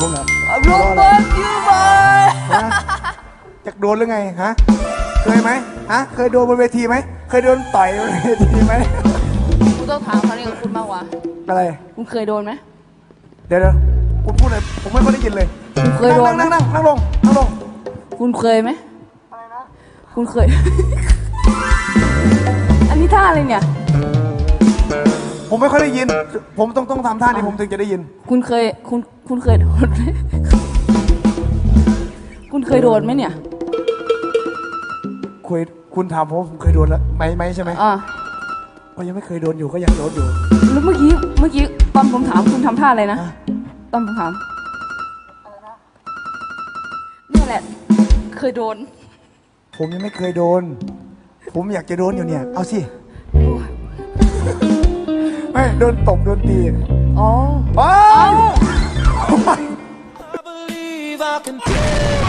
ผมเหรอลูกบอลยูบอยฮะอยากโดนหรือไงฮะ เคยไหมฮะ เคยโดนบนเวทีไหม เคยโดนต่อยบนเวทีไหมกูต้องถามเขาเนี่ยกับคุณมากกว่าอะไร คุณเคยโดนไหมเดี๋ยวเดี๋ยวคุณพูดเลยผมไม่ค่อยได้ยินเลย คุณเคยโดนไหมนั่งนั่งนั่งนั่งลงนั่งลง คุณเคยไหมคุณเคย อันนี้ท่าอะไรเนี่ย ผมไม่ค่อยได้ยิน ผมต้องต้องทำท่านี้ผมถึงจะได้ยิน คุณเคยคุณคุณเคยโดนไหมคุณเคยโดนไหมเนี่ย คุยคุณถามผมผมเคยโดนแล้วไหมไหมใช่ไหมอ่าก็ยังไม่เคยโดนอยู่ก็ยังโดนอยู่ แล้วเมื่อกี้เมื่อกี้ตอนผมถามคุณทำท่าอะไรนะตอนผมถามนี่แหละ เคยโดน ผมยังไม่เคยโดน ผมอยากจะโดนอยู่เนี่ย เอาสิ ไม่โดนตบโดนตีอ๋อโอ้เอ้าย I believe I can fly.